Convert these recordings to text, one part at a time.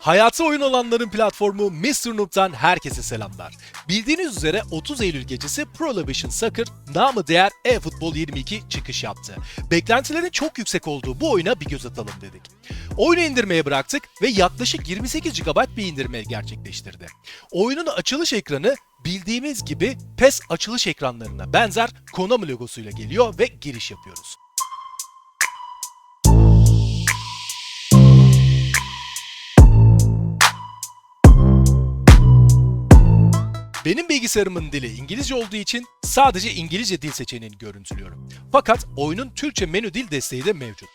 Hayatı oyun olanların platformu Mr. Noob'dan herkese selamlar. Bildiğiniz üzere 30 Eylül gecesi Pro Evolution Soccer namı değer eFootball 22 çıkış yaptı. Beklentilerin çok yüksek olduğu bu oyuna bir göz atalım dedik. Oyunu indirmeye bıraktık ve yaklaşık 28 GB bir indirme gerçekleştirdi. Oyunun açılış ekranı bildiğimiz gibi PES açılış ekranlarına benzer Konami logosuyla geliyor ve giriş yapıyoruz. Benim bilgisayarımın dili İngilizce olduğu için sadece İngilizce dil seçeneğini görüntülüyorum. Fakat oyunun Türkçe menü dil desteği de mevcut.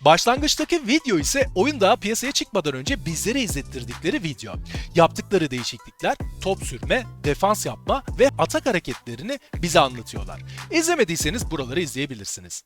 Başlangıçtaki video ise oyun daha piyasaya çıkmadan önce bizlere izlettirdikleri video. Yaptıkları değişiklikler, top sürme, defans yapma ve atak hareketlerini bize anlatıyorlar. İzlemediyseniz buraları izleyebilirsiniz.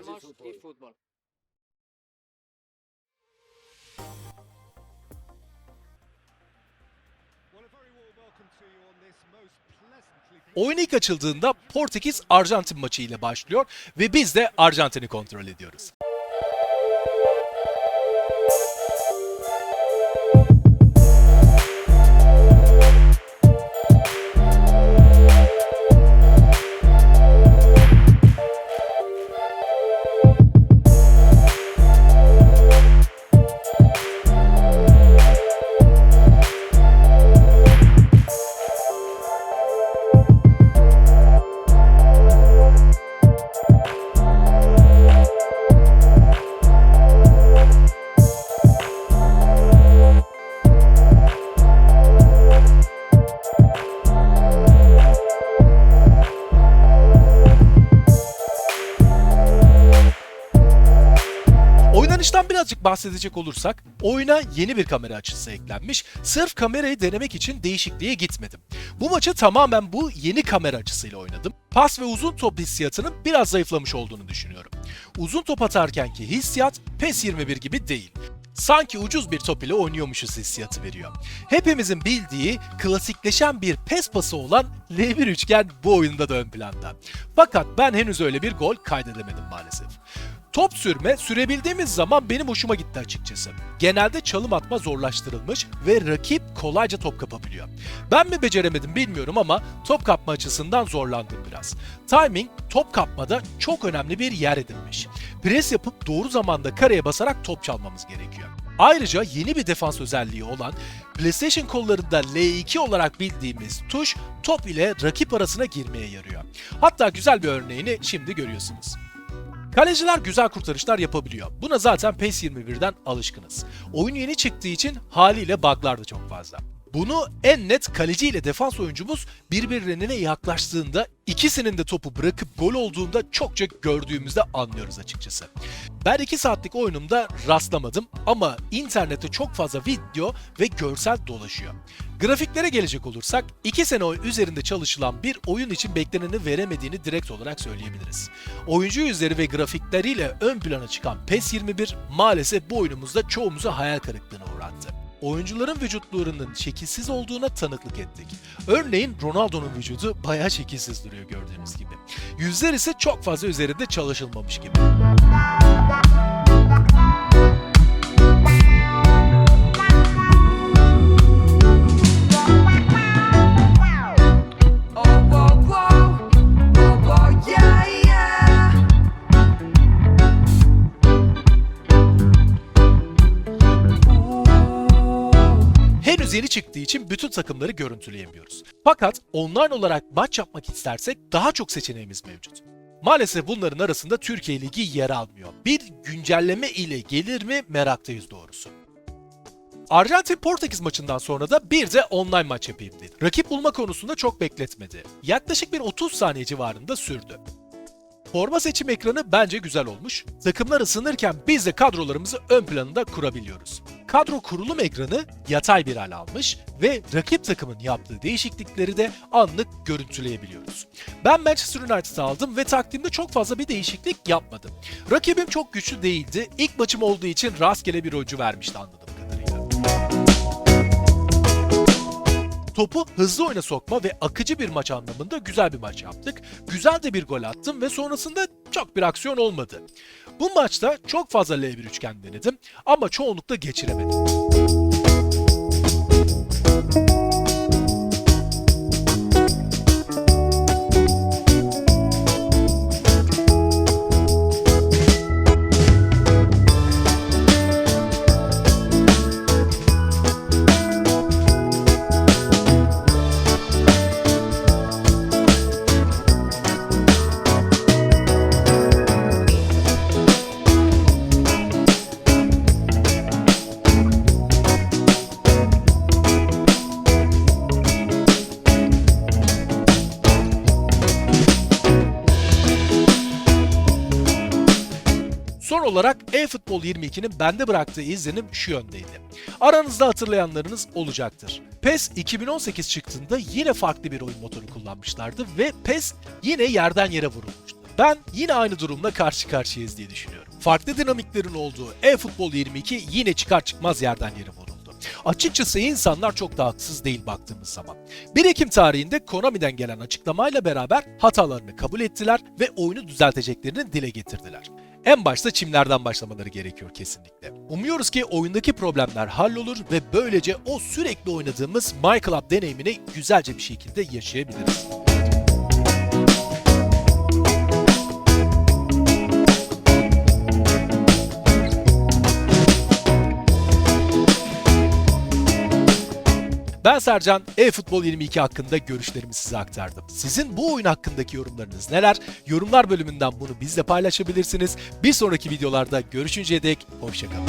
Most pleasantly Oyun ilk açıldığında Portekiz-Arjantin maçı ile başlıyor ve biz de Arjantin'i kontrol ediyoruz. Bahsedecek olursak, oyuna yeni bir kamera açısı eklenmiş. Sırf kamerayı denemek için değişikliğe gitmedim. Bu maçı tamamen bu yeni kamera açısıyla oynadım. Pas ve uzun top hissiyatının biraz zayıflamış olduğunu düşünüyorum. Uzun top atarkenki hissiyat PES 21 gibi değil. Sanki ucuz bir top ile oynuyormuşuz hissiyatı veriyor. Hepimizin bildiği klasikleşen bir pes pası olan L1 üçgen bu oyunda da ön planda. Fakat ben henüz öyle bir gol kaydedemedim maalesef. Top sürme sürebildiğimiz zaman benim hoşuma gitti açıkçası. Genelde çalım atma zorlaştırılmış ve rakip kolayca top kapabiliyor. Ben mi beceremedim bilmiyorum ama top kapma açısından zorlandım biraz. Timing top kapmada çok önemli bir yer edinmiş. Pres yapıp doğru zamanda kareye basarak top çalmamız gerekiyor. Ayrıca yeni bir defans özelliği olan PlayStation kollarında L2 olarak bildiğimiz tuş top ile rakip arasına girmeye yarıyor. Hatta güzel bir örneğini şimdi görüyorsunuz. Kaleciler güzel kurtarışlar yapabiliyor. Buna zaten PES 21'den alışkınız. Oyun yeni çıktığı için haliyle bug'lar da çok fazla. Bunu en net kaleci ile defans oyuncumuz birbirlerine yaklaştığında ikisinin de topu bırakıp gol olduğunda çokça gördüğümüzde anlıyoruz açıkçası. Ben 2 saatlik oyunumda rastlamadım ama internette çok fazla video ve görsel dolaşıyor. Grafiklere gelecek olursak 2 sene üzerinde çalışılan bir oyun için bekleneni veremediğini direkt olarak söyleyebiliriz. Oyuncu yüzleri ve grafikleriyle ön plana çıkan PES 21 maalesef bu oyunumuzda çoğumuzu hayal kırıklığına uğrattı. Oyuncuların vücutlarının şekilsiz olduğuna tanıklık ettik. Örneğin Ronaldo'nun vücudu bayağı şekilsiz duruyor gördüğünüz gibi. Yüzler ise çok fazla üzerinde çalışılmamış gibi. Henüz yeni çıktığı için bütün takımları görüntüleyemiyoruz. Fakat online olarak maç yapmak istersek daha çok seçeneğimiz mevcut. Maalesef bunların arasında Türkiye Ligi yer almıyor. Bir güncelleme ile gelir mi meraktayız doğrusu. Arjantin Portekiz maçından sonra da bir de online maç yapayım dedi. Rakip bulma konusunda çok bekletmedi. Yaklaşık bir 30 saniye civarında sürdü. Forma seçim ekranı bence güzel olmuş. Takımlar ısınırken biz de kadrolarımızı ön planında kurabiliyoruz. Kadro kurulum ekranı yatay bir hal almış ve rakip takımın yaptığı değişiklikleri de anlık görüntüleyebiliyoruz. Ben Manchester United'ı aldım ve takvimde çok fazla bir değişiklik yapmadım. Rakibim çok güçlü değildi. İlk maçım olduğu için rastgele bir oyuncu vermişti kadarıyla. Topu hızlı oyuna sokma ve akıcı bir maç anlamında güzel bir maç yaptık. Güzel de bir gol attım ve sonrasında çok bir aksiyon olmadı. Bu maçta çok fazla L1 üçgen denedim ama çoğunlukla geçiremedim. Son olarak eFootball 22'nin bende bıraktığı izlenim şu yöndeydi. Aranızda hatırlayanlarınız olacaktır. PES 2018 çıktığında yine farklı bir oyun motoru kullanmışlardı ve PES yine yerden yere vurulmuştu. Ben yine aynı durumla karşı karşıyayız diye düşünüyorum. Farklı dinamiklerin olduğu eFootball 22 yine çıkar çıkmaz yerden yere vuruldu. Açıkçası insanlar çok da haksız değil baktığımız zaman. 1 Ekim tarihinde Konami'den gelen açıklamayla beraber hatalarını kabul ettiler ve oyunu düzelteceklerini dile getirdiler. En başta çimlerden başlamaları gerekiyor kesinlikle. Umuyoruz ki oyundaki problemler hallolur ve böylece o sürekli oynadığımız My Club deneyimini güzelce bir şekilde yaşayabiliriz. Ben Sercan, eFootball 22 hakkında görüşlerimi size aktardım. Sizin bu oyun hakkındaki yorumlarınız neler? Yorumlar bölümünden bunu bizle paylaşabilirsiniz. Bir sonraki videolarda görüşünceye dek hoşçakalın.